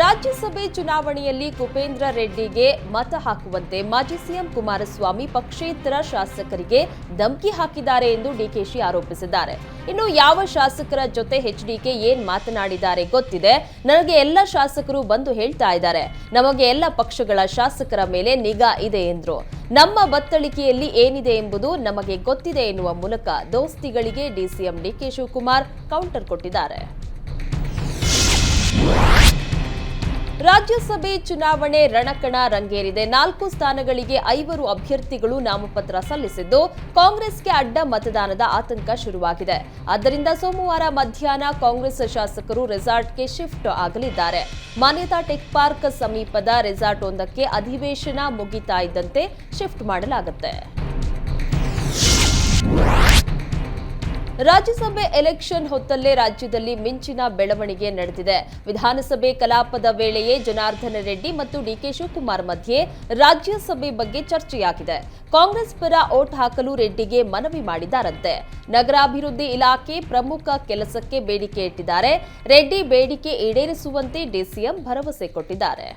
ರಾಜ್ಯಸಭೆ ಚುನಾವಣೆಯಲ್ಲಿ ಕುಪೇಂದ್ರ ರೆಡ್ಡಿಗೆ ಮತ ಹಾಕುವಂತೆ ಮಾಜಿ ಸಿಎಂ ಕುಮಾರಸ್ವಾಮಿ ಪಕ್ಷೇತರ ಶಾಸಕರಿಗೆ ಧಮಕಿ ಹಾಕಿದ್ದಾರೆ ಎಂದು ಡಿಕೆಶಿ ಆರೋಪಿಸಿದ್ದಾರೆ. ಇನ್ನು ಯಾವ ಶಾಸಕರ ಜೊತೆ ಎಚ್ಡಿಕೆ ಏನ್ ಮಾತನಾಡಿದ್ದಾರೆ ಗೊತ್ತಿದೆ. ನನಗೆ ಎಲ್ಲ ಶಾಸಕರು ಬಂದು ಹೇಳ್ತಾ ಇದ್ದಾರೆ. ನಮಗೆ ಎಲ್ಲ ಪಕ್ಷಗಳ ಶಾಸಕರ ಮೇಲೆ ನಿಗಾ ಇದೆ ಎಂದರು. ನಮ್ಮ ಬತ್ತಳಿಕೆಯಲ್ಲಿ ಏನಿದೆ ಎಂಬುದು ನಮಗೆ ಗೊತ್ತಿದೆ ಎನ್ನುವ ಮೂಲಕ ದೋಸ್ತಿಗಳಿಗೆ ಡಿಸಿಎಂ ಡಿಕೆ ಶಿವಕುಮಾರ್ ಕೌಂಟರ್ ಕೊಟ್ಟಿದ್ದಾರೆ. ರಾಜ್ಯಸಭೆ ಚುನಾವಣೆ ರಣಕಣ ರಂಗೇರಿದೆ. ನಾಲ್ಕು ಸ್ಥಾನಗಳಿಗೆ ಐವರು ಅಭ್ಯರ್ಥಿಗಳು ನಾಮಪತ್ರ ಸಲ್ಲಿಸಿದ್ದು, ಕಾಂಗ್ರೆಸ್ಗೆ ಅಡ್ಡ ಮತದಾನದ ಆತಂಕ ಶುರುವಾಗಿದೆ. ಆದ್ದರಿಂದ ಸೋಮವಾರ ಮಧ್ಯಾಹ್ನ ಕಾಂಗ್ರೆಸ್ ಶಾಸಕರು ರೆಸಾರ್ಟ್ಗೆ ಶಿಫ್ಟ್ ಆಗಲಿದ್ದಾರೆ. ಮಾನ್ಯತಾ ಟೆಕ್ ಪಾರ್ಕ್ ಸಮೀಪದ ರೆಸಾರ್ಟ್ ಒಂದಕ್ಕೆ ಅಧಿವೇಶನ ಮುಗಿತಾ ಇದ್ದಂತೆ ಶಿಫ್ಟ್ ಮಾಡಲಾಗುತ್ತೆ. ರಾಜ್ಯಸಭೆ ಎಲೆಕ್ಷನ್ ಹೊತ್ತಲ್ಲೇ ರಾಜ್ಯದಲ್ಲಿ ಮಿಂಚಿನ ಬೆಳವಣಿಗೆ ನಡೆದಿದೆ. ವಿಧಾನಸಭೆ ಕಲಾಪದ ವೇಳೆಯೇ ಜನಾರ್ದನ ರೆಡ್ಡಿ ಮತ್ತು ಡಿಕೆ ಶಿವಕುಮಾರ್ ಮಧ್ಯೆ ರಾಜ್ಯಸಭೆ ಬಗ್ಗೆ ಚರ್ಚೆಯಾಗಿದೆ. ಕಾಂಗ್ರೆಸ್ ಪರ ಓಟ್ ಹಾಕಲು ರೆಡ್ಡಿಗೆ ಮನವಿ ಮಾಡಿದಾರಂತೆ ನಗರಾಭಿವೃದ್ಧಿ ಇಲಾಖೆ ಪ್ರಮುಖ ಕೆಲಸಕ್ಕೆ ಬೇಡಿಕೆ ಇಟ್ಟಿದ್ದಾರೆ. ರೆಡ್ಡಿ ಬೇಡಿಕೆ ಈಡೇರಿಸುವಂತೆ ಡಿಸಿಎಂ ಭರವಸೆ ಕೊಟ್ಟಿದ್ದಾರೆ.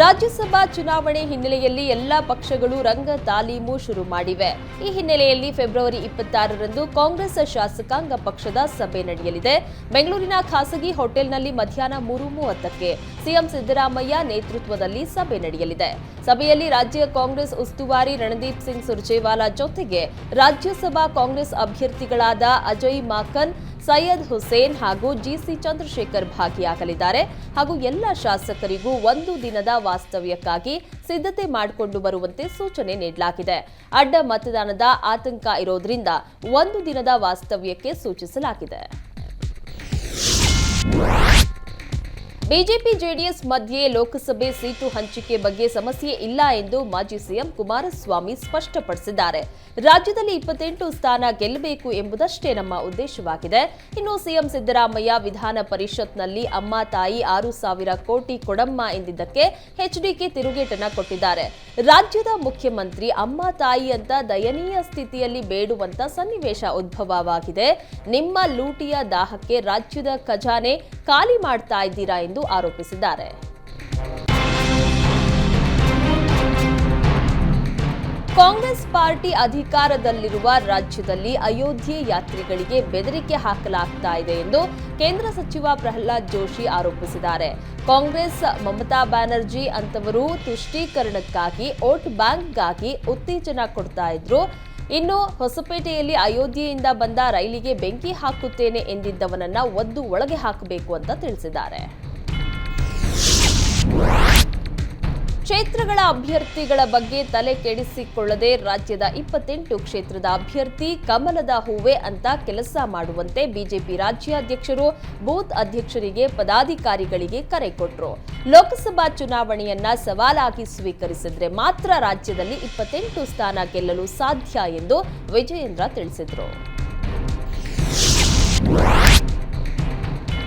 ರಾಜ್ಯಸಭಾ ಚುನಾವಣೆ ಹಿನ್ನೆಲೆಯಲ್ಲಿ ಎಲ್ಲಾ ಪಕ್ಷಗಳು ರಂಗ ತಾಲೀಮು ಶುರು ಮಾಡಿವೆ. ಈ ಹಿನ್ನೆಲೆಯಲ್ಲಿ ಫೆಬ್ರವರಿ ಇಪ್ಪತ್ತಾರರಂದು ಕಾಂಗ್ರೆಸ್ ಶಾಸಕಾಂಗ ಪಕ್ಷದ ಸಭೆ ನಡೆಯಲಿದೆ. ಬೆಂಗಳೂರಿನ ಖಾಸಗಿ ಹೋಟೆಲ್ನಲ್ಲಿ ಮಧ್ಯಾಹ್ನ ಮೂರು ಮೂವತ್ತಕ್ಕೆ ಸಿಎಂ ಸಿದ್ದರಾಮಯ್ಯ ನೇತೃತ್ವದಲ್ಲಿ ಸಭೆ ನಡೆಯಲಿದೆ. ಸಭೆಯಲ್ಲಿ ರಾಜ್ಯ ಕಾಂಗ್ರೆಸ್ ಉಸ್ತುವಾರಿ ರಣದೀಪ್ ಸಿಂಗ್ ಸುರ್ಜೇವಾಲಾ ಜೊತೆಗೆ ರಾಜ್ಯಸಭಾ ಕಾಂಗ್ರೆಸ್ ಅಭ್ಯರ್ಥಿಗಳಾದ ಅಜಯ್ ಮಾಕನ್ ಸೈಯದ್ ಹುಸೇನ್ ಹಾಗೂ ಜಿಸಿ ಚಂದ್ರಶೇಖರ್ ಭಾಗಿಯಾಗಲಿದ್ದಾರೆ ಹಾಗೂ ಎಲ್ಲ ಶಾಸಕರಿಗೂ ಒಂದು ದಿನದ ವಾಸ್ತವ್ಯಕ್ಕಾಗಿ ಸಿದ್ಧತೆ ಮಾಡಿಕೊಂಡು ಬರುವಂತೆ ಸೂಚನೆ ನೀಡಲಾಗಿದೆ. ಅಡ್ಡ ಮತದಾನದ ಆತಂಕ ಇರೋದ್ರಿಂದ ಒಂದು ದಿನದ ವಾಸ್ತವ್ಯಕ್ಕೆ ಸೂಚಿಸಲಾಗಿದೆ. ಬಿಜೆಪಿ ಜೆಡಿಎಸ್ ಮಧ್ಯೆ ಲೋಕಸಭೆ ಸೀಟು ಹಂಚಿಕೆ ಬಗ್ಗೆ ಸಮಸ್ಯೆ ಇಲ್ಲ ಎಂದು ಮಾಜಿ ಸಿಎಂ ಕುಮಾರಸ್ವಾಮಿ ಸ್ಪಷ್ಟಪಡಿಸಿದ್ದಾರೆ. ರಾಜ್ಯದಲ್ಲಿ ಇಪ್ಪತ್ತೆಂಟು ಸ್ಥಾನ ಗೆಲ್ಲಬೇಕು ಎಂಬುದಷ್ಟೇ ನಮ್ಮ ಉದ್ದೇಶವಾಗಿದೆ. ಇನ್ನು ಸಿಎಂ ಸಿದ್ದರಾಮಯ್ಯ ವಿಧಾನ ಪರಿಷತ್ನಲ್ಲಿ ಅಮ್ಮ, ತಾಯಿ ಆರು ಸಾವಿರ ಕೋಟಿ ಕೊಡಮ್ಮ ಎಂದಿದ್ದಕ್ಕೆ ಎಚ್ಡಿಕೆ ತಿರುಗೇಟನ ಕೊಟ್ಟಿದ್ದಾರೆ. ರಾಜ್ಯದ ಮುಖ್ಯಮಂತ್ರಿ ಅಮ್ಮ, ತಾಯಿ ಅಂತ ದಯನೀಯ ಸ್ಥಿತಿಯಲ್ಲಿ ಬೇಡುವಂತ ಸನ್ನಿವೇಶ ಉದ್ಭವವಾಗಿದೆ. ನಿಮ್ಮ ಲೂಟಿಯ ದಾಹಕ್ಕೆ ರಾಜ್ಯದ ಖಜಾನೆ ಖಾಲಿ ಮಾಡ್ತಾ ಇದ್ದೀರಾ ಎಂದು ಆರೋಪಿಸಿದ್ದಾರೆ. ಕಾಂಗ್ರೆಸ್ ಪಾರ್ಟಿ ಅಧಿಕಾರದಲ್ಲಿರುವ ರಾಜ್ಯದಲ್ಲಿ ಅಯೋಧ್ಯೆ ಯಾತ್ರಿಗಳಿಗೆ ಬೆದರಿಕೆ ಹಾಕಲಾಗ್ತಾ ಇದೆ ಎಂದು ಕೇಂದ್ರ ಸಚಿವ ಪ್ರಹ್ಲಾದ್ ಜೋಶಿ ಆರೋಪಿಸಿದ್ದಾರೆ. ಕಾಂಗ್ರೆಸ್ ಮಮತಾ ಬ್ಯಾನರ್ಜಿ ಅಂತವರು ತುಷ್ಟೀಕರಣಕ್ಕಾಗಿ, ವೋಟ್ ಬ್ಯಾಂಕ್ಗಾಗಿ ಉತ್ತೇಜನ ಕೊಡ್ತಾ ಇದ್ರು. ಇನ್ನು ಹೊಸಪೇಟೆಯಲ್ಲಿ ಅಯೋಧ್ಯೆಯಿಂದ ಬಂದ ರೈಲಿಗೆ ಬೆಂಕಿ ಹಾಕುತ್ತೇನೆ ಎಂದಿದ್ದವನನ್ನ ಒದ್ದು ಒಳಗೆ ಹಾಕಬೇಕು ಅಂತ ತಿಳಿಸಿದ್ದಾರೆ. ಕ್ಷೇತ್ರಗಳ ಅಭ್ಯರ್ಥಿಗಳ ಬಗ್ಗೆ ತಲೆ ಕೆಡಿಸಿಕೊಳ್ಳದೆ ರಾಜ್ಯದ ಇಪ್ಪತ್ತೆಂಟು ಕ್ಷೇತ್ರದ ಅಭ್ಯರ್ಥಿ ಕಮಲದ ಹೂವೆ ಅಂತ ಕೆಲಸ ಮಾಡುವಂತೆ ಬಿಜೆಪಿ ರಾಜ್ಯಾಧ್ಯಕ್ಷರು ಬೂತ್ ಅಧ್ಯಕ್ಷರಿಗೆ ಪದಾಧಿಕಾರಿಗಳಿಗೆ ಕರೆ ಕೊಟ್ಟರು ಲೋಕಸಭಾ ಚುನಾವಣೆಯನ್ನ ಸವಾಲಾಗಿ ಸ್ವೀಕರಿಸಿದ್ರೆ ಮಾತ್ರ ರಾಜ್ಯದಲ್ಲಿ ಇಪ್ಪತ್ತೆಂಟು ಸ್ಥಾನ ಗೆಲ್ಲಲು ಸಾಧ್ಯ ಎಂದು ವಿಜಯೇಂದ್ರ ತಿಳಿಸಿದರು.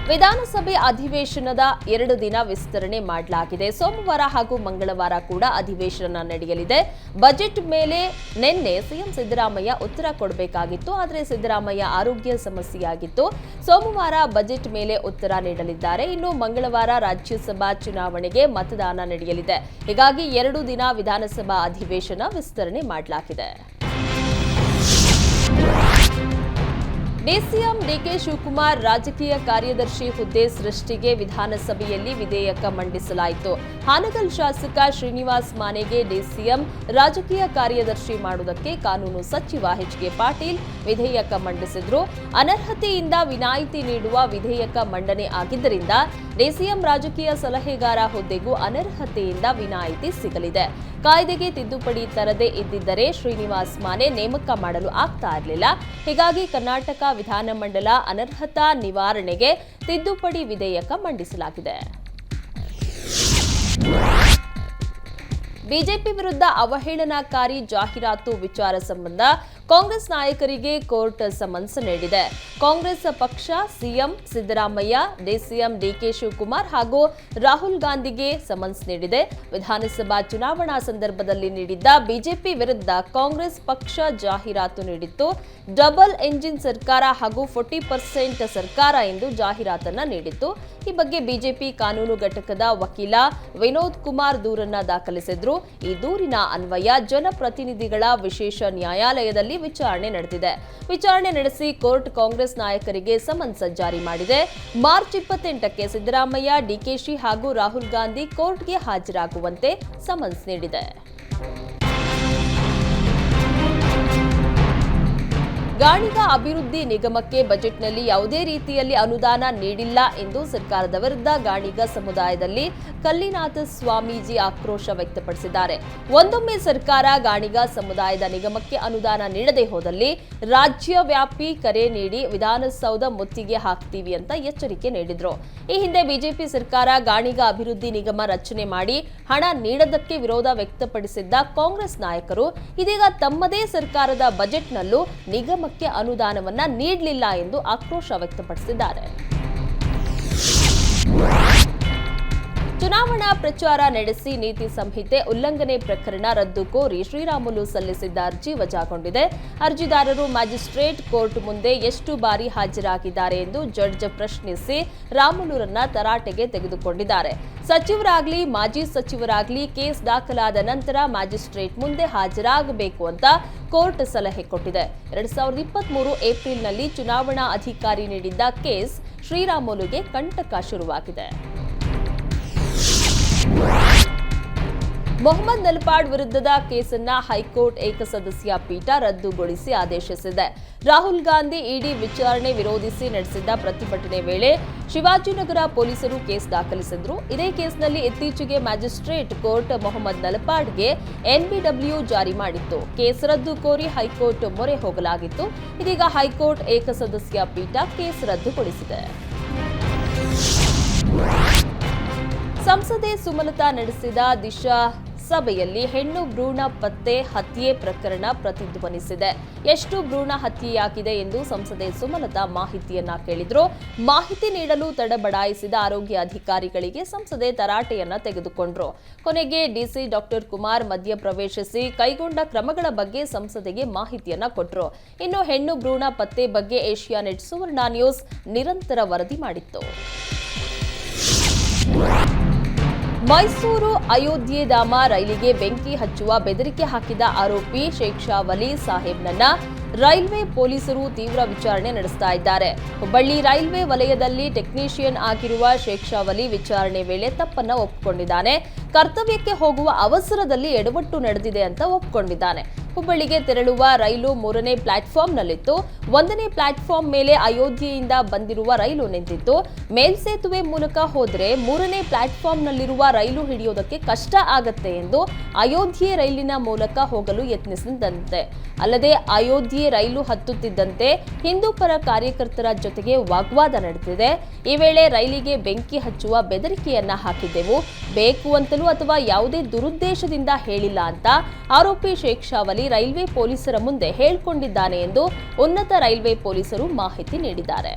ವಿಧಾನಸಭೆ ಅಧಿವೇಶನದ ಎರಡು ದಿನ ವಿಸ್ತರಣೆ ಮಾಡಲಾಗಿದೆ. ಸೋಮವಾರ ಹಾಗೂ ಮಂಗಳವಾರ ಕೂಡ ಅಧಿವೇಶನ ನಡೆಯಲಿದೆ. ಬಜೆಟ್ ಮೇಲೆ ನಿನ್ನೆ ಸಿಎಂ ಸಿದ್ದರಾಮಯ್ಯ ಉತ್ತರ ಕೊಡಬೇಕಾಗಿತ್ತು. ಆದರೆ ಸಿದ್ದರಾಮಯ್ಯ ಆರೋಗ್ಯ ಸಮಸ್ಯೆಯಾಗಿತ್ತು. ಸೋಮವಾರ ಬಜೆಟ್ ಮೇಲೆ ಉತ್ತರ ನೀಡಲಿದ್ದಾರೆ. ಇನ್ನು ಮಂಗಳವಾರ ರಾಜ್ಯಸಭಾ ಚುನಾವಣೆಗೆ ಮತದಾನ ನಡೆಯಲಿದೆ. ಹೀಗಾಗಿ ಎರಡು ದಿನ ವಿಧಾನಸಭಾ ಅಧಿವೇಶನ ವಿಸ್ತರಣೆ ಮಾಡಲಾಗಿದೆ. ಡಿಸಿಎಂ ಡಿಕೆ ಶಿವಕುಮಾರ್ ರಾಜಕೀಯ ಕಾರ್ಯದರ್ಶಿ ಹುದ್ದೆ ಸೃಷ್ಟಿಗೆ ವಿಧಾನಸಭೆಯಲ್ಲಿ ವಿಧೇಯಕ ಮಂಡಿಸಲಾಯಿತು. ಹಾನಗಲ್ ಶಾಸಕ ಶ್ರೀನಿವಾಸ್ ಮಾನೆಗೆ ಡಿಸಿಎಂ ರಾಜಕೀಯ ಕಾರ್ಯದರ್ಶಿ ಮಾಡುವುದಕ್ಕೆ ಕಾನೂನು ಸಚಿವ ಎಚ್ ಪಾಟೀಲ್ ವಿಧೇಯಕ ಮಂಡಿಸಿದ್ರು. ಅನರ್ಹತೆಯಿಂದ ವಿನಾಯಿತಿ ನೀಡುವ ವಿಧೇಯಕ ಮಂಡನೆ ಆಗಿದ್ದರಿಂದ ಡಿಸಿಎಂ ರಾಜಕೀಯ ಸಲಹೆಗಾರ ಹುದ್ದೆಗೂ ಅನರ್ಹತೆಯಿಂದ ವಿನಾಯಿತಿ ಸಿಗಲಿದೆ. ಕಾಯ್ದೆಗೆ ತಿದ್ದುಪಡಿ ತರದೇ ಇದ್ದಿದ್ದರೆ ಶ್ರೀನಿವಾಸ್ ಮಾನೆ ನೇಮಕ ಮಾಡಲು ಆಗ್ತಾ ಇರಲಿಲ್ಲ. ಹೀಗಾಗಿ ಕರ್ನಾಟಕ ವಿಧಾನಮಂಡಲ ಅನರ್ಹತಾ ನಿವಾರಣೆಗೆ ತಿದ್ದುಪಡಿ ವಿಧೇಯಕ ಮಂಡಿಸಲಾಗಿದೆ. ಬಿಜೆಪಿ ವಿರುದ್ಧ ಅವಹೇಳನಕಾರಿ ಜಾಹೀರಾತು ವಿಚಾರ ಸಂಬಂಧ ಕಾಂಗ್ರೆಸ್ ನಾಯಕರಿಗೆ ಕೋರ್ಟ್ ಸಮನ್ಸ್ ನೀಡಿದೆ. ಕಾಂಗ್ರೆಸ್ ಪಕ್ಷ CM Siddaramaiah, DCM DK Shivakumar ಹಾಗೂ ರಾಹುಲ್ ಗಾಂಧಿಗೆ ಸಮನ್ಸ್ ನೀಡಿದೆ. ವಿಧಾನಸಭಾ ಚುನಾವಣಾ ಸಂದರ್ಭದಲ್ಲಿ ನೀಡಿದ್ದ ಬಿಜೆಪಿ ವಿರುದ್ಧ ಕಾಂಗ್ರೆಸ್ ಪಕ್ಷ ಜಾಹೀರಾತು ನೀಡಿತ್ತು. ಡಬಲ್ ಎಂಜಿನ್ ಸರ್ಕಾರ ಹಾಗೂ ಫೋರ್ಟಿ ಪರ್ಸೆಂಟ್ ಸರ್ಕಾರ ಎಂದು ಜಾಹೀರಾತನ್ನ ನೀಡಿತ್ತು. ಈ ಬಗ್ಗೆ ಬಿಜೆಪಿ ಕಾನೂನು ಘಟಕದ ವಕೀಲ ವಿನೋದ್ ಕುಮಾರ್ ದೂರನ್ನ ದಾಖಲಿಸಿದ್ರು. ಈ ದೂರಿನ ಅನ್ವಯ ಜನಪ್ರತಿನಿಧಿಗಳ ವಿಶೇಷ ನ್ಯಾಯಾಲಯದಲ್ಲಿ ವಿಚಾರಣೆ ನಡೆದಿದೆ. ವಿಚಾರಣೆ ನಡೆಸಿ ಕೋರ್ಟ್ ಕಾಂಗ್ರೆಸ್ ನಾಯಕರಿಗೆ ಸಮನ್ಸ್ ಜಾರಿ ಮಾಡಿದೆ. ಮಾರ್ಚ್ ಇಪ್ಪತ್ತೆಂಟಕ್ಕೆ ಸಿದ್ದರಾಮಯ್ಯ ಡಿಕೆಶಿ ಹಾಗೂ ರಾಹುಲ್ ಗಾಂಧಿ ಕೋರ್ಟ್ಗೆ ಹಾಜರಾಗುವಂತೆ ಸಮನ್ಸ್ ನೀಡಿದೆ. ಗಾಣಿಗ ಅಭಿವೃದ್ಧಿ ನಿಗಮಕ್ಕೆ ಬಜೆಟ್ನಲ್ಲಿ ಯಾವುದೇ ರೀತಿಯಲ್ಲಿ ಅನುದಾನ ನೀಡಿಲ್ಲ ಎಂದು ಸರ್ಕಾರದ ವಿರುದ್ಧ ಗಾಣಿಗ ಸಮುದಾಯದಲ್ಲಿ ಕಲ್ಲಿನಾಥ ಸ್ವಾಮೀಜಿ ಆಕ್ರೋಶ ವ್ಯಕ್ತಪಡಿಸಿದ್ದಾರೆ. ಒಂದೊಮ್ಮೆ ಸರ್ಕಾರ ಗಾಣಿಗ ಸಮುದಾಯದ ನಿಗಮಕ್ಕೆ ಅನುದಾನ ನೀಡದೆ ಹೋದಲ್ಲಿ ರಾಜ್ಯವ್ಯಾಪಿ ಕರೆ ನೀಡಿ ವಿಧಾನಸೌಧ ಮುತ್ತಿಗೆ ಹಾಕ್ತೀವಿ ಅಂತ ಎಚ್ಚರಿಕೆ ನೀಡಿದ್ರು. ಈ ಹಿಂದೆ ಬಿಜೆಪಿ ಸರ್ಕಾರ ಗಾಣಿಗ ಅಭಿವೃದ್ಧಿ ನಿಗಮ ರಚನೆ ಮಾಡಿ ಹಣ ನೀಡದಕ್ಕೆ ವಿರೋಧ ವ್ಯಕ್ತಪಡಿಸಿದ್ದ ಕಾಂಗ್ರೆಸ್ ನಾಯಕರು ಇದೀಗ ತಮ್ಮದೇ ಸರ್ಕಾರದ ಬಜೆಟ್ನಲ್ಲೂ ನಿಗಮಕ್ಕೆ ಅನುದಾನವನ್ನ ನೀಡಲಿಲ್ಲ ಎಂದು ಆಕ್ರೋಶ ವ್ಯಕ್ತಪಡಿಸಿದ್ದಾರೆ. ಚುನಾವಣಾ ಪ್ರಚಾರ ನಡೆಸಿ ನೀತಿ ಸಂಹಿತೆ ಉಲ್ಲಂಘನೆ ಪ್ರಕರಣ ರದ್ದು ಕೋರಿ ಶ್ರೀರಾಮುಲು ಸಲ್ಲಿಸಿದ್ದ ಅರ್ಜಿ ವಜಾಗೊಂಡಿದೆ. ಅರ್ಜಿದಾರರು ಮ್ಯಾಜಿಸ್ಟ್ರೇಟ್ ಕೋರ್ಟ್ ಮುಂದೆ ಎಷ್ಟು ಬಾರಿ ಹಾಜರಾಗಿದ್ದಾರೆ ಎಂದು ಜಡ್ಜ್ ಪ್ರಶ್ನಿಸಿ ರಾಮುಲುರನ್ನ ತರಾಟೆಗೆ ತೆಗೆದುಕೊಂಡಿದ್ದಾರೆ. ಸಚಿವರಾಗ್ಲಿ, ಮಾಜಿ ಸಚಿವರಾಗ್ಲಿ ಕೇಸ್ ದಾಖಲಾದ ನಂತರ ಮ್ಯಾಜಿಸ್ಟ್ರೇಟ್ ಮುಂದೆ ಹಾಜರಾಗಬೇಕು ಅಂತ ಕೋರ್ಟ್ ಸಲಹೆ ಕೊಟ್ಟಿದೆ. ಎರಡ್ ಸಾವಿರದ ಇಪ್ಪತ್ತ್ ಮೂರು ಏಪ್ರಿಲ್ನಲ್ಲಿ ಚುನಾವಣಾ ಅಧಿಕಾರಿ ನೀಡಿದ್ದ ಕೇಸ್ ಶ್ರೀರಾಮುಲುಗೆ ಕಂಟಕ ಶುರುವಾಗಿದೆ. ಮೊಹಮ್ಮದ್ ನಲ್ಪಾಡ್ ವಿರುದ್ಧದ ಕೇಸನ್ನ ಹೈಕೋರ್ಟ್ ಏಕಸದಸ್ಯ ಪೀಠ ರದ್ದುಗೊಳಿಸಿ ಆದೇಶಿಸಿದೆ. ರಾಹುಲ್ ಗಾಂಧಿ ಇಡಿ ವಿಚಾರಣೆ ವಿರೋಧಿಸಿ ನಡೆಸಿದ್ದ ಪ್ರತಿಭಟನೆ ವೇಳೆ ಶಿವಾಜಿನಗರ ಪೊಲೀಸರು ಕೇಸ್ ದಾಖಲಿಸಿದ್ರು. ಇದೇ ಕೇಸ್ನಲ್ಲಿ ಇತ್ತೀಚೆಗೆ ಮ್ಯಾಜಿಸ್ಟ್ರೇಟ್ ಕೋರ್ಟ್ ಮೊಹಮ್ಮದ್ ನಲ್ಪಾಡ್ಗೆ ಎನ್ಬಿಡಬ್ಲ್ಯೂ ಜಾರಿ ಮಾಡಿತ್ತು. ಕೇಸ್ ರದ್ದು ಕೋರಿ ಹೈಕೋರ್ಟ್ ಮೊರೆ ಹೋಗಲಾಗಿತ್ತು. ಇದೀಗ ಹೈಕೋರ್ಟ್ ಏಕಸದಸ್ಯ ಪೀಠ ಕೇಸ್ ರದ್ದುಗೊಳಿಸಿದೆ. ಸಂಸದೆ ಸುಮಲತಾ ನಡೆಸಿದ ದಿಶಾ ಸಭೆಯಲ್ಲಿ ಹೆಣ್ಣು ಭ್ರೂಣ ಪತ್ತೆ ಹತ್ಯೆ ಪ್ರಕರಣ ಪ್ರತಿಧ್ವನಿಸಿದೆ. ಎಷ್ಟು ಭ್ರೂಣ ಹತ್ಯೆಯಾಗಿದೆ ಎಂದು ಸಂಸದೆ ಸುಮಲತಾ ಮಾಹಿತಿಯನ್ನ ಕೇಳಿದ್ರು. ಮಾಹಿತಿ ನೀಡಲು ತಡಬಡಾಯಿಸಿದ ಆರೋಗ್ಯ ಅಧಿಕಾರಿಗಳಿಗೆ ಸಂಸದೆ ತರಾಟೆಯನ್ನ ತೆಗೆದುಕೊಂಡ್ರು. ಕೊನೆಗೆ ಡಿಸಿ ಡಾಕ್ಟರ್ ಕುಮಾರ್ ಮಧ್ಯ ಪ್ರವೇಶಿಸಿ ಕೈಗೊಂಡ ಕ್ರಮಗಳ ಬಗ್ಗೆ ಸಂಸದೆಗೆ ಮಾಹಿತಿಯನ್ನ ಕೊಟ್ಟರು ಇನ್ನು ಹೆಣ್ಣು ಭ್ರೂಣ ಪತ್ತೆ ಬಗ್ಗೆ ಏಷ್ಯಾನೆಟ್ ಸುವರ್ಣ ನ್ಯೂಸ್ ನಿರಂತರ ವರದಿ ಮಾಡಿತ್ತು. ಮೈಸೂರು ಅಯೋಧ್ಯೆ ಧಾಮ ರೈಲಿಗೆ ಬೆಂಕಿ ಹಚ್ಚುವ ಬೆದರಿಕೆ ಹಾಕಿದ ಆರೋಪಿ ಶೇಖ್ ಶಾ ವಲಿ ಸಾಹೇಬ್ನನ್ನ ರೈಲ್ವೆ ಪೊಲೀಸರು ತೀವ್ರ ವಿಚಾರಣೆ ನಡೆಸ್ತಾ ಇದ್ದಾರೆ. ಹುಬ್ಬಳ್ಳಿ ರೈಲ್ವೆ ವಲಯದಲ್ಲಿ ಟೆಕ್ನಿಷಿಯನ್ ಆಗಿರುವ ಶೇಖ್ ಶಾ ವಲಿ ವಿಚಾರಣೆ ವೇಳೆ ತಪ್ಪನ್ನ ಒಪ್ಪಿಕೊಂಡಿದ್ದಾನೆ ಕರ್ತವ್ಯಕ್ಕೆ ಹೋಗುವ ಅವಸರದಲ್ಲಿ ಎಡವಟ್ಟು ನಡೆದಿದೆ ಅಂತ ಒಪ್ಪಿಕೊಂಡಿದ್ದಾನೆ ಹುಬ್ಬಳ್ಳಿಗೆ ತೆರಳುವ ರೈಲು ಮೂರನೇ ಪ್ಲಾಟ್ಫಾರ್ಮ್ನಲ್ಲಿತ್ತು. ಒಂದನೇ ಪ್ಲಾಟ್ಫಾರ್ಮ್ ಮೇಲೆ ಅಯೋಧ್ಯೆಯಿಂದ ಬಂದಿರುವ ರೈಲು ನಿಂತಿತ್ತು. ಮೇಲ್ಸೇತುವೆ ಮೂಲಕ ಹೋದರೆ ಮೂರನೇ ಪ್ಲಾಟ್ಫಾರ್ಮ್ನಲ್ಲಿರುವ ರೈಲು ಹಿಡಿಯೋದಕ್ಕೆ ಕಷ್ಟ ಆಗತ್ತೆ ಎಂದು ಅಯೋಧ್ಯೆ ರೈಲಿನ ಮೂಲಕ ಹೋಗಲು ಯತ್ನಿಸಿದಂತೆ. ಅಲ್ಲದೆ ಅಯೋಧ್ಯೆ ರೈಲು ಹತ್ತುತ್ತಿದ್ದಂತೆ ಹಿಂದೂ ಪರ ಕಾರ್ಯಕರ್ತರ ಜೊತೆಗೆ ವಾಗ್ವಾದ ನಡೆದಿದೆ. ಈ ವೇಳೆ ರೈಲಿಗೆ ಬೆಂಕಿ ಹಚ್ಚುವ ಬೆದರಿಕೆಯನ್ನ ಹಾಕಿದ್ದೆವು. ಬೇಕು ಅಂತಲೂ ಅಥವಾ ಯಾವುದೇ ದುರುದ್ದೇಶದಿಂದ ಹೇಳಿಲ್ಲ ಅಂತ ಆರೋಪಿ ಶೇಖ್ ರೈಲ್ವೆ ಪೊಲೀಸರ ಮುಂದೆ ಹೇಳಿಕೊಂಡಿದ್ದಾನೆ ಎಂದು ಉನ್ನತ ರೈಲ್ವೆ ಪೊಲೀಸರು ಮಾಹಿತಿ ನೀಡಿದ್ದಾರೆ.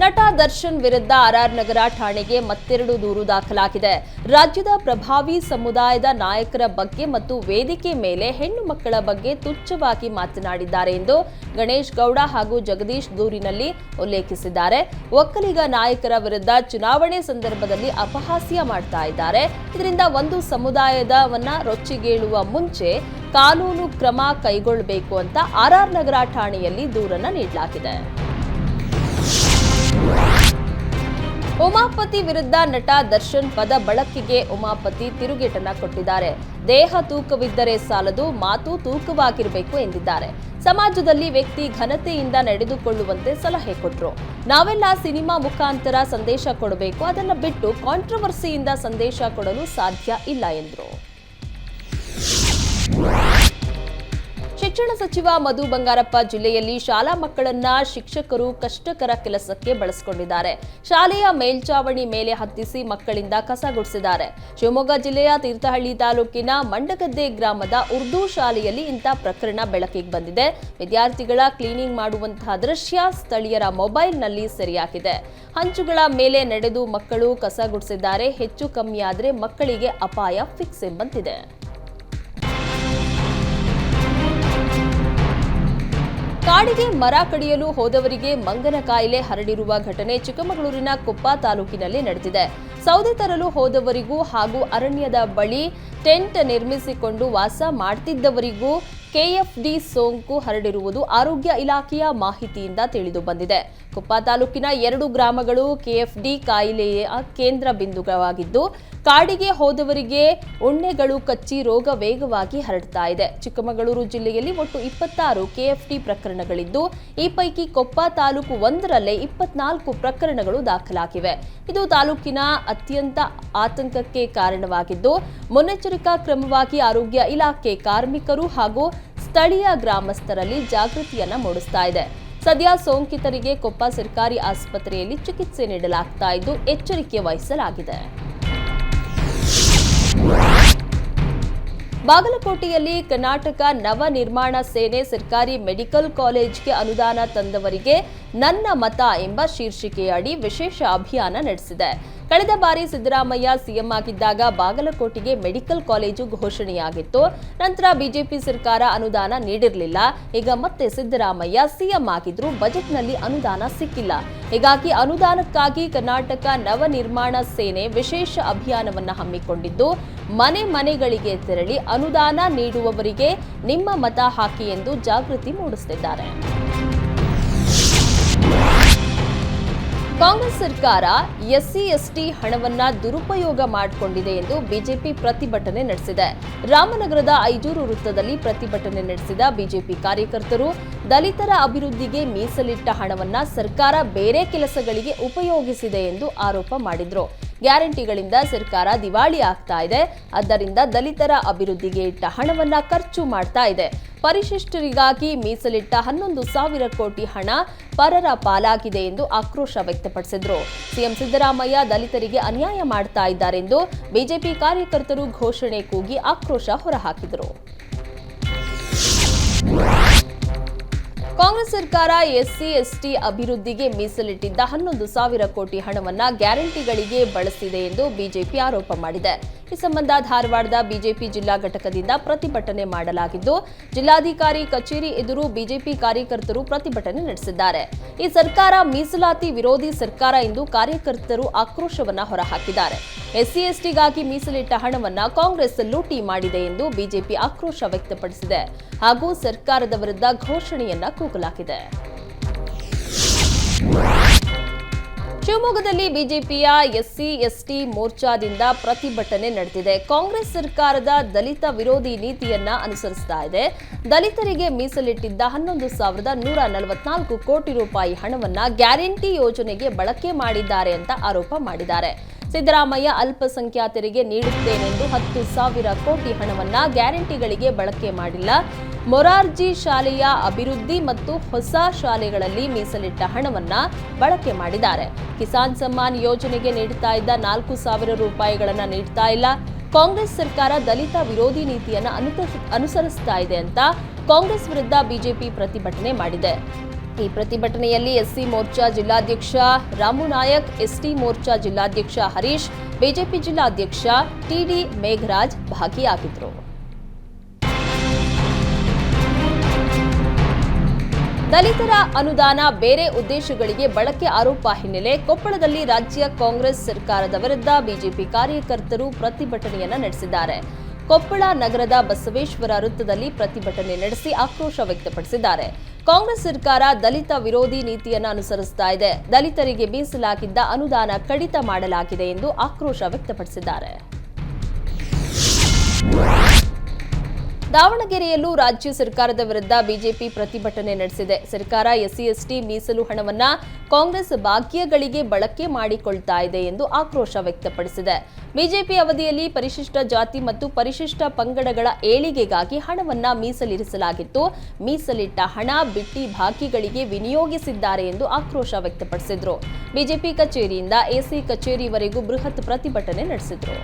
ನಟ ದರ್ಶನ್ ವಿರುದ್ಧ ಆರ್ಆರ್ ನಗರ ಠಾಣೆಗೆ ಮತ್ತೆರಡು ದೂರು ದಾಖಲಾಗಿದೆ. ರಾಜ್ಯದ ಪ್ರಭಾವಿ ಸಮುದಾಯದ ನಾಯಕರ ಬಗ್ಗೆ ಮತ್ತು ವೇದಿಕೆ ಮೇಲೆ ಹೆಣ್ಣು ಮಕ್ಕಳ ಬಗ್ಗೆ ತುಚ್ಛವಾಗಿ ಮಾತನಾಡಿದ್ದಾರೆ ಎಂದು ಗಣೇಶ್ ಗೌಡ ಹಾಗೂ ಜಗದೀಶ್ ದೂರಿನಲ್ಲಿ ಉಲ್ಲೇಖಿಸಿದ್ದಾರೆ. ಒಕ್ಕಲಿಗ ನಾಯಕರ ವಿರುದ್ಧ ಚುನಾವಣೆ ಸಂದರ್ಭದಲ್ಲಿ ಅಪಹಾಸ್ಯ ಮಾಡ್ತಾ ಇದ್ದಾರೆ. ಇದರಿಂದ ಒಂದು ಸಮುದಾಯದವನ್ನ ರೊಚ್ಚಿಗೇಳುವ ಮುಂಚೆ ಕಾನೂನು ಕ್ರಮ ಕೈಗೊಳ್ಳಬೇಕು ಅಂತ ಆರ್ಆರ್ ನಗರ ಠಾಣೆಯಲ್ಲಿ ದೂರನ್ನ ನೀಡಲಾಗಿದೆ. ಉಮಾಪತಿ ವಿರುದ್ಧ ನಟ ದರ್ಶನ್ ಪದ ಬಳಕೆಗೆ ಉಮಾಪತಿ ತಿರುಗೇಟನ ಕೊಟ್ಟಿದ್ದಾರೆ. ದೇಹ ತೂಕವಿದ್ದರೆ ಸಾಲದು, ಮಾತು ತೂಕವಾಗಿರಬೇಕು ಎಂದಿದ್ದಾರೆ. ಸಮಾಜದಲ್ಲಿ ವ್ಯಕ್ತಿ ಘನತೆಯಿಂದ ನಡೆದುಕೊಳ್ಳುವಂತೆ ಸಲಹೆ ಕೊಟ್ರು. ನಾವೆಲ್ಲ ಸಿನಿಮಾ ಮುಖಾಂತರ ಸಂದೇಶ ಕೊಡಬೇಕು, ಅದನ್ನು ಬಿಟ್ಟು ಕಾಂಟ್ರವರ್ಸಿಯಿಂದ ಸಂದೇಶ ಕೊಡಲು ಸಾಧ್ಯ ಇಲ್ಲ ಎಂದರು. ಶಿಕ್ಷಣ ಸಚಿವ ಮಧು ಬಂಗಾರಪ್ಪ ಜಿಲ್ಲೆಯಲ್ಲಿ ಶಾಲಾ ಮಕ್ಕಳನ್ನ ಶಿಕ್ಷಕರು ಕಷ್ಟಕರ ಕೆಲಸಕ್ಕೆ ಬಳಸಿಕೊಂಡಿದ್ದಾರೆ. ಶಾಲೆಯ ಮೇಲ್ಚಾವಣಿ ಮೇಲೆ ಹತ್ತಿಸಿ ಮಕ್ಕಳಿಂದ ಕಸ ಗುಡಿಸಿದ್ದಾರೆ. ಶಿವಮೊಗ್ಗ ಜಿಲ್ಲೆಯ ತೀರ್ಥಹಳ್ಳಿ ತಾಲೂಕಿನ ಮಂಡಗದ್ದೆ ಗ್ರಾಮದ ಉರ್ದು ಶಾಲೆಯಲ್ಲಿ ಇಂಥ ಪ್ರಕರಣ ಬೆಳಕಿಗೆ ಬಂದಿದೆ. ವಿದ್ಯಾರ್ಥಿಗಳ ಕ್ಲೀನಿಂಗ್ ಮಾಡುವಂತಹ ದೃಶ್ಯ ಸ್ಥಳೀಯರ ಮೊಬೈಲ್ನಲ್ಲಿ ಸೆರೆಯಾಗಿದೆ. ಹಂಚುಗಳ ಮೇಲೆ ನಡೆದು ಮಕ್ಕಳು ಕಸ ಗುಡಿಸಿದ್ದಾರೆ. ಹೆಚ್ಚು ಕಮ್ಮಿಯಾದರೆ ಮಕ್ಕಳಿಗೆ ಅಪಾಯ ಫಿಕ್ಸ್ ಎಂಬಂತಿದೆ. ಕಾಡಿಗೆ ಮರ ಕಡಿಯಲು ಹೋದವರಿಗೆ ಮಂಗನ ಕಾಯಿಲೆ ಹರಡಿರುವ ಘಟನೆ ಚಿಕ್ಕಮಗಳೂರಿನ ಕೊಪ್ಪ ತಾಲೂಕಿನಲ್ಲಿ ನಡೆದಿದೆ. ಸೌದೆ ತರಲು ಹೋದವರಿಗೂ ಹಾಗೂ ಅರಣ್ಯದ ಬಳಿ ಟೆಂಟ್ ನಿರ್ಮಿಸಿಕೊಂಡು ವಾಸ ಮಾಡ್ತಿದ್ದವರಿಗೂ ಕೆಎಫ್ಡಿ ಸೋಂಕು ಹರಡಿರುವುದು ಆರೋಗ್ಯ ಇಲಾಖೆಯ ಮಾಹಿತಿಯಿಂದ ತಿಳಿದು ಬಂದಿದೆ. ಕೊಪ್ಪ ತಾಲೂಕಿನ ಎರಡು ಗ್ರಾಮಗಳು ಕೆಎಫ್ಡಿ ಕಾಯಿಲೆಯ ಕೇಂದ್ರ ಬಿಂದುಗಳಾಗಿದ್ದು, ಕಾಡಿಗೆ ಹೋದವರಿಗೆ ಉಣ್ಣೆಗಳು ಕಚ್ಚಿ ರೋಗ ವೇಗವಾಗಿ ಹರಡ್ತಾ ಇದೆ. ಚಿಕ್ಕಮಗಳೂರು ಜಿಲ್ಲೆಯಲ್ಲಿ ಒಟ್ಟು ಇಪ್ಪತ್ತಾರು ಕೆಎಫ್ಡಿ ಪ್ರಕರಣಗಳಿದ್ದು, ಈ ಪೈಕಿ ಕೊಪ್ಪ ತಾಲೂಕು ಒಂದರಲ್ಲೇ ಇಪ್ಪತ್ನಾಲ್ಕು ಪ್ರಕರಣಗಳು ದಾಖಲಾಗಿವೆ. ಇದು ತಾಲೂಕಿನ ಅತ್ಯಂತ ಆತಂಕಕ್ಕೆ ಕಾರಣವಾಗಿದ್ದು, ಮುನ್ನೆಚ್ಚರಿಕಾ ಕ್ರಮವಾಗಿ ಆರೋಗ್ಯ ಇಲಾಖೆ ಕಾರ್ಮಿಕರು ಹಾಗೂ ಸ್ಥಳೀಯ ಗ್ರಾಮಸ್ಥರಲ್ಲಿ ಜಾಗೃತಿಯನ್ನ ಮೂಡಿಸ್ತಾ ಇದೆ. ಸದ್ಯ ಸೋಂಕಿತರಿಗೆ ಕೊಪ್ಪ ಸರ್ಕಾರಿ ಆಸ್ಪತ್ರೆಯಲ್ಲಿ ಚಿಕಿತ್ಸೆ ನೀಡಲಾಗ್ತಾ ಇದ್ದು ಎಚ್ಚರಿಕೆ ವಹಿಸಲಾಗಿದೆ. ಬಾಗಲಕೋಟೆಯಲ್ಲಿ ಕರ್ನಾಟಕ ನವ ನಿರ್ಮಾಣ ಸೇನೆ ಸರ್ಕಾರಿ ಮೆಡಿಕಲ್ ಕಾಲೇಜ್ಗೆ ಅನುದಾನ ತಂದವರಿಗೆ ನನ್ನ ಮತ ಎಂಬ ಶೀರ್ಷಿಕೆಯಡಿ ವಿಶೇಷ ಅಭಿಯಾನ ನಡೆಸಿದೆ. ಕಳೆದ ಬಾರಿ ಸಿದ್ದರಾಮಯ್ಯ ಸಿಎಂ ಆಗಿದ್ದಾಗ ಬಾಗಲಕೋಟೆಗೆ ಮೆಡಿಕಲ್ ಕಾಲೇಜು ಘೋಷಣೆಯಾಗಿತ್ತು. ನಂತರ ಬಿಜೆಪಿ ಸರ್ಕಾರ ಅನುದಾನ ನೀಡಿರಲಿಲ್ಲ. ಈಗ ಮತ್ತೆ ಸಿದ್ದರಾಮಯ್ಯ ಸಿಎಂ ಆಗಿದ್ರು ಬಜೆಟ್ನಲ್ಲಿ ಅನುದಾನ ಸಿಕ್ಕಿಲ್ಲ. ಹೀಗಾಗಿ ಅನುದಾನಕ್ಕಾಗಿ ಕರ್ನಾಟಕ ನವ ನಿರ್ಮಾಣ ಸೇನೆ ವಿಶೇಷ ಅಭಿಯಾನವನ್ನು ಹಮ್ಮಿಕೊಂಡಿದ್ದು, ಮನೆ ಮನೆಗಳಿಗೆ ತೆರಳಿ ಅನುದಾನ ನೀಡುವವರಿಗೆ ನಿಮ್ಮ ಮತ ಹಾಕಿ ಎಂದು ಜಾಗೃತಿ ಮೂಡಿಸುತ್ತಿದ್ದಾರೆ ಕಾಂಗ್ರೆಸ್ ಸರ್ಕಾರ ಎಸ್ಸಿ, ಎಸ್ಟಿ ಹಣವನ್ನ ದುರುಪಯೋಗ ಮಾಡಿಕೊಂಡಿದೆ ಎಂದು ಬಿಜೆಪಿ ಪ್ರತಿಭಟನೆ ನಡೆಸಿದೆ. ರಾಮನಗರದ ಐಜೂರು ವೃತ್ತದಲ್ಲಿ ಪ್ರತಿಭಟನೆ ನಡೆಸಿದ ಬಿಜೆಪಿ ಕಾರ್ಯಕರ್ತರು ದಲಿತರ ಅಭಿವೃದ್ಧಿಗೆ ಮೀಸಲಿಟ್ಟ ಹಣವನ್ನ ಸರ್ಕಾರ ಬೇರೆ ಕೆಲಸಗಳಿಗೆ ಉಪಯೋಗಿಸಿದೆ ಎಂದು ಆರೋಪ ಮಾಡಿದ್ರು. ಗ್ಯಾರಂಟಿಗಳಿಂದ ಸರ್ಕಾರ ದಿವಾಳಿ ಆಗ್ತಾ ಇದೆ. ಆದ್ದರಿಂದ ದಲಿತರ ಅಭಿವೃದ್ಧಿಗೆ ಇಟ್ಟ ಹಣವನ್ನ ಖರ್ಚು ಮಾಡ್ತಾ ಇದೆ. ಪರಿಶಿಷ್ಟರಿಗಾಗಿ ಮೀಸಲಿಟ್ಟ ಹನ್ನೊಂದು ಸಾವಿರ ಕೋಟಿ ಹಣ ಪರರ ಪಾಲಾಗಿದೆ ಎಂದು ಆಕ್ರೋಶ ವ್ಯಕ್ತಪಡಿಸಿದ್ರು. ಸಿಎಂ ಸಿದ್ದರಾಮಯ್ಯ ದಲಿತರಿಗೆ ಅನ್ಯಾಯ ಮಾಡ್ತಾ ಇದ್ದಾರೆಂದು ಬಿಜೆಪಿ ಕಾರ್ಯಕರ್ತರು ಘೋಷಣೆ ಕೂಗಿ ಆಕ್ರೋಶ ಹೊರಹಾಕಿದರು. ಕಾಂಗ್ರೆಸ್ ಸರ್ಕಾರ ಎಸ್ಸಿ, ಎಸ್ಟಿ ಅಭಿವೃದ್ಧಿಗೆ ಮೀಸಲಿಟ್ಟಿದ್ದ ಹನ್ನೊಂದು ಸಾವಿರ ಕೋಟಿ ಹಣವನ್ನು ಗ್ಯಾರಂಟಿಗಳಿಗೆ ಬಳಸಿದೆ ಎಂದು ಬಿಜೆಪಿ ಆರೋಪ ಮಾಡಿದೆ. ಈ ಸಂಬಂಧ ಧಾರವಾಡದ ಬಿಜೆಪಿ ಜಿಲ್ಲಾ ಘಟಕದಿಂದ ಪ್ರತಿಭಟನೆ ಮಾಡಲಾಗಿದ್ದು, ಜಿಲ್ಲಾಧಿಕಾರಿ ಕಚೇರಿ ಎದುರು ಬಿಜೆಪಿ ಕಾರ್ಯಕರ್ತರು ಪ್ರತಿಭಟನೆ ನಡೆಸಿದ್ದಾರೆ. ಈ ಸರ್ಕಾರ ಮೀಸಲಾತಿ ವಿರೋಧಿ ಸರ್ಕಾರ ಎಂದು ಕಾರ್ಯಕರ್ತರು ಆಕ್ರೋಶವನ್ನ ಹೊರಹಾಕಿದ್ದಾರೆ. ಎಸ್ಸಿ ಎಸ್ಟಿಗಾಗಿ ಮೀಸಲಿಟ್ಟ ಹಣವನ್ನ ಕಾಂಗ್ರೆಸ್ ಲೂಟಿ ಮಾಡಿದೆ ಎಂದು ಬಿಜೆಪಿ ಆಕ್ರೋಶ ವ್ಯಕ್ತಪಡಿಸಿದೆ. ಹಾಗೂ ಸರ್ಕಾರದ ವಿರುದ್ಧ ಘೋಷಣೆಯನ್ನ ಕೂಗಲಾಗಿದೆ. ಶಿವಮೊಗ್ಗದಲ್ಲಿ ಬಿಜೆಪಿಯ ಎಸ್ಸಿ, ಎಸ್ಟಿ ಮೋರ್ಚಾದಿಂದ ಪ್ರತಿಭಟನೆ ನಡೆದಿದೆ. ಕಾಂಗ್ರೆಸ್ ಸರ್ಕಾರದ ದಲಿತ ವಿರೋಧಿ ನೀತಿಯನ್ನ ಅನುಸರಿಸ್ತಾ ಇದೆ. ದಲಿತರಿಗೆ ಮೀಸಲಿಟ್ಟಿದ್ದ ಹನ್ನೊಂದು ಸಾವಿರದ ನೂರ ನಲವತ್ನಾಲ್ಕು ಕೋಟಿ ರೂಪಾಯಿ ಹಣವನ್ನ ಗ್ಯಾರಂಟಿ ಯೋಜನೆಗೆ ಬಳಕೆ ಮಾಡಿದ್ದಾರೆ ಅಂತ ಆರೋಪ ಮಾಡಿದ್ದಾರೆ. ಸಿದ್ದರಾಮಯ್ಯ ಅಲ್ಪಸಂಖ್ಯಾತರಿಗೆ ನೀಡುತ್ತೇನೆಂದು ಹತ್ತು ಸಾವಿರ ಕೋಟಿ ಹಣವನ್ನ ಗ್ಯಾರಂಟಿಗಳಿಗೆ ಬಳಕೆ ಮಾಡಿಲ್ಲ. ಮೊರಾರ್ಜಿ ಶಾಲೆಯ ಅಭಿವೃದ್ಧಿ ಮತ್ತು ಹೊಸ ಶಾಲೆಗಳಲ್ಲಿ ಮೀಸಲಿಟ್ಟ ಹಣವನ್ನ ಬಳಕೆ ಮಾಡಿದ್ದಾರೆ. ಕಿಸಾನ್ ಸಮ್ಮಾನ್ ಯೋಜನೆಗೆ ನೀಡುತ್ತಾ ಇದ್ದ ನಾಲ್ಕು ಸಾವಿರ ರೂಪಾಯಿಗಳನ್ನ ನೀಡ್ತಾ ಇಲ್ಲ. ಕಾಂಗ್ರೆಸ್ ಸರ್ಕಾರ ದಲಿತ ವಿರೋಧಿ ನೀತಿಯನ್ನ ಅನುಸರಿಸ್ತಾ ಇದೆ ಅಂತ ಕಾಂಗ್ರೆಸ್ ವಿರುದ್ಧ ಬಿಜೆಪಿ ಪ್ರತಿಭಟನೆ ಮಾಡಿದೆ. ಈ ಪ್ರತಿಭಟನೆಯಲ್ಲಿ ಎಸ್ಸಿ ಮೋರ್ಚಾ ಜಿಲ್ಲಾಧ್ಯಕ್ಷ ರಾಮು ನಾಯಕ್, ಎಸ್ಟಿ ಮೋರ್ಚಾ ಜಿಲ್ಲಾಧ್ಯಕ್ಷ ಹರೀಶ್, ಬಿಜೆಪಿ ಜಿಲ್ಲಾಧ್ಯಕ್ಷ ಟಿಡಿ ಮೇಘರಾಜ್ ಭಾಗಿಯಾಗಿದ್ದರು ದಲಿತರ ಅನುದಾನ ಬೇರೆ ಉದ್ದೇಶಗಳಿಗೆ ಬಳಕೆ ಆರೋಪ ಹಿನ್ನೆಲೆ ಕೊಪ್ಪಳದಲ್ಲಿ ರಾಜ್ಯ ಕಾಂಗ್ರೆಸ್ ಸರ್ಕಾರದ ವಿರುದ್ಧ ಬಿಜೆಪಿ ಕಾರ್ಯಕರ್ತರು ಪ್ರತಿಭಟನೆಯನ್ನ ನಡೆಸಿದ್ದಾರೆ. ಕೊಪ್ಪಳ ನಗರದ ಬಸವೇಶ್ವರ ವೃತ್ತದಲ್ಲಿ ಪ್ರತಿಭಟನೆ ನಡೆಸಿ ಆಕ್ರೋಶ ವ್ಯಕ್ತಪಡಿಸಿದ್ದಾರೆ. ಕಾಂಗ್ರೆಸ್ ಸರ್ಕಾರ ದಲಿತ ವಿರೋಧಿ ನೀತಿಯನ್ನು ಅನುಸರಿಸ್ತಾ ಇದೆ. ದಲಿತರಿಗೆ ಮೀಸಲಾಗಿದ್ದ ಅನುದಾನ ಕಡಿತ ಮಾಡಲಾಗಿದೆ ಎಂದು ಆಕ್ರೋಶ ವ್ಯಕ್ತಪಡಿಸಿದ್ದಾರೆ. ದಾವಣಗೆರೆಯಲ್ಲೂ ರಾಜ್ಯ ಸರ್ಕಾರದ ವಿರುದ್ಧ ಬಿಜೆಪಿ ಪ್ರತಿಭಟನೆ ನಡೆಸಿದೆ. ಸರ್ಕಾರ ಎಸ್ಸಿ, ಎಸ್ಟಿ ಮೀಸಲು ಹಣವನ್ನ ಕಾಂಗ್ರೆಸ್ ಭಾಗ್ಯಗಳಿಗೆ ಬಳಕೆ ಮಾಡಿಕೊಳ್ತಾ ಇದೆ ಎಂದು ಆಕ್ರೋಶ ವ್ಯಕ್ತಪಡಿಸಿದೆ. ಬಿಜೆಪಿ ಅವಧಿಯಲ್ಲಿ ಪರಿಶಿಷ್ಟ ಜಾತಿ ಮತ್ತು ಪರಿಶಿಷ್ಟ ಪಂಗಡಗಳ ಏಳಿಗೆಗಾಗಿ ಹಣವನ್ನ ಮೀಸಲಿರಿಸಲಾಗಿತ್ತು. ಮೀಸಲಿಟ್ಟ ಹಣ ಬಿಟ್ಟಿ ಬಾಕಿಗಳಿಗೆ ವಿನಿಯೋಗಿಸಿದ್ದಾರೆ ಎಂದು ಆಕ್ರೋಶ ವ್ಯಕ್ತಪಡಿಸಿದ್ರು. ಬಿಜೆಪಿ ಕಚೇರಿಯಿಂದ ಎಸಿ ಕಚೇರಿವರೆಗೂ ಬೃಹತ್ ಪ್ರತಿಭಟನೆ ನಡೆಸಿದ್ರು.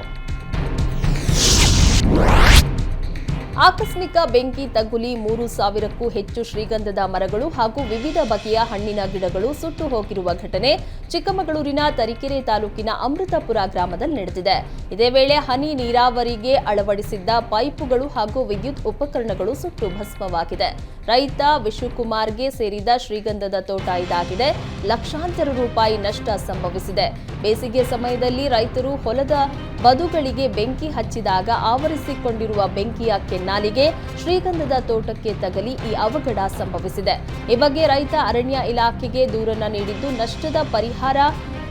ಆಕಸ್ಮಿಕ ಬೆಂಕಿ, ತಗುಲಿ ಮೂರು ಸಾವಿರಕ್ಕೂ ಹೆಚ್ಚು ಶ್ರೀಗಂಧದ ಮರಗಳು ಹಾಗೂ ವಿವಿಧ ಬಗೆಯ ಹಣ್ಣಿನ ಗಿಡಗಳು ಸುಟ್ಟು ಹೋಗಿರುವ ಘಟನೆ ಚಿಕ್ಕಮಗಳೂರಿನ ತರೀಕೆರೆ ತಾಲೂಕಿನ ಅಮೃತಪುರ ಗ್ರಾಮದಲ್ಲಿ ನಡೆದಿದೆ. ಇದೇ ವೇಳೆ ಹನಿ ನೀರಾವರಿಗೆ ಅಳವಡಿಸಿದ್ದ ಪೈಪುಗಳು ಹಾಗೂ ವಿದ್ಯುತ್ ಉಪಕರಣಗಳು ಸುಟ್ಟು ಭಸ್ಮವಾಗಿದೆ. ರೈತ ವಿಶ್ವಕುಮಾರ್ಗೆ ಸೇರಿದ ಶ್ರೀಗಂಧದ ತೋಟ ಇದಾಗಿದೆ. ಲಕ್ಷಾಂತರ ರೂಪಾಯಿ ನಷ್ಟ ಸಂಭವಿಸಿದೆ. ಬೇಸಿಗೆ ಸಮಯದಲ್ಲಿ ರೈತರು ಹೊಲದ ಬದುಗಳಿಗೆ ಬೆಂಕಿ ಹಚ್ಚಿದಾಗ ಆವರಿಸಿಕೊಂಡಿರುವ ಬೆಂಕಿಯ ಕೆನ್ನಾಲಿಗೆ ಶ್ರೀಗಂಧದ ತೋಟಕ್ಕೆ ತಗಲಿ ಈ ಅವಘಡ ಸಂಭವಿಸಿದೆ. ಈ ಬಗ್ಗೆ ರೈತ ಅರಣ್ಯ ಇಲಾಖೆಗೆ ದೂರನ್ನ ನೀಡಿದ್ದು ನಷ್ಟದ ಪರಿಹಾರ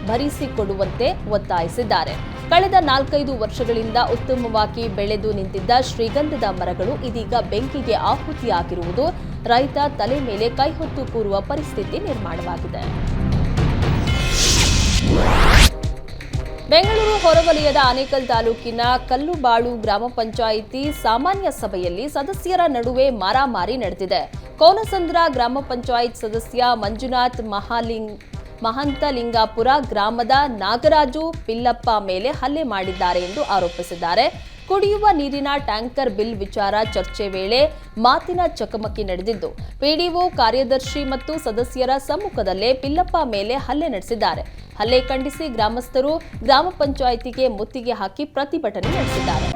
ಭರಿಸಿಕೊಡುವಂತೆ ಒತ್ತಾಯಿಸಿದ್ದಾರೆ. ಕಳೆದ ನಾಲ್ಕೈದು ವರ್ಷಗಳಿಂದ ಉತ್ತಮವಾಗಿ ಬೆಳೆದು ನಿಂತಿದ್ದ ಶ್ರೀಗಂಧದ ಮರಗಳು ಇದೀಗ ಬೆಂಕಿಗೆ ಆಹುತಿಯಾಗಿರುವುದು ರೈತ ತಲೆ ಮೇಲೆ ಕೈಹೊತ್ತು ಕೂರುವ ಪರಿಸ್ಥಿತಿ ನಿರ್ಮಾಣವಾಗಿದೆ. ಬೆಂಗಳೂರು ಹೊರವಲಯದ ಆನೇಕಲ್ ತಾಲೂಕಿನ ಕಲ್ಲುಬಾಳು ಗ್ರಾಮ ಪಂಚಾಯಿತಿ ಸಾಮಾನ್ಯ ಸಭೆಯಲ್ಲಿ ಸದಸ್ಯರ ನಡುವೆ ಮಾರಾಮಾರಿ ನಡೆದಿದೆ. ಕೋನಸಂದ್ರ ಗ್ರಾಮ ಪಂಚಾಯತ್ ಸದಸ್ಯ ಮಂಜುನಾಥ್ ಮಹಾಲಿಂಗ್ ಮಹಂತಲಿಂಗಾಪುರ ಗ್ರಾಮದ ನಾಗರಾಜು ಪಿಲ್ಲಪ್ಪ ಮೇಲೆ ಹಲ್ಲೆ ಮಾಡಿದ್ದಾರೆ ಎಂದು ಆರೋಪಿಸಿದ್ದಾರೆ. ಕುಡಿಯುವ ನೀರಿನ ಟ್ಯಾಂಕರ್ ಬಿಲ್ ವಿಚಾರ ಚರ್ಚೆ ವೇಳೆ ಮಾತಿನ ಚಕಮಕಿ ನಡೆದಿದ್ದು, ಪಿಡಿಒ ಕಾರ್ಯದರ್ಶಿ ಮತ್ತು ಸದಸ್ಯರ ಸಮ್ಮುಖದಲ್ಲೇ ಪಿಲ್ಲಪ್ಪ ಮೇಲೆ ಹಲ್ಲೆ ನಡೆಸಿದ್ದಾರೆ. ಹಲ್ಲೆ ಖಂಡಿಸಿ ಗ್ರಾಮಸ್ಥರು ಗ್ರಾಮ ಪಂಚಾಯಿತಿಗೆ ಮುತ್ತಿಗೆ ಹಾಕಿ ಪ್ರತಿಭಟನೆ ನಡೆಸಿದ್ದಾರೆ.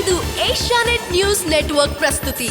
ಇದು ಏಷ್ಯಾನೆಟ್ ನ್ಯೂಸ್ ನೆಟ್ವರ್ಕ್ ಪ್ರಸ್ತುತಿ.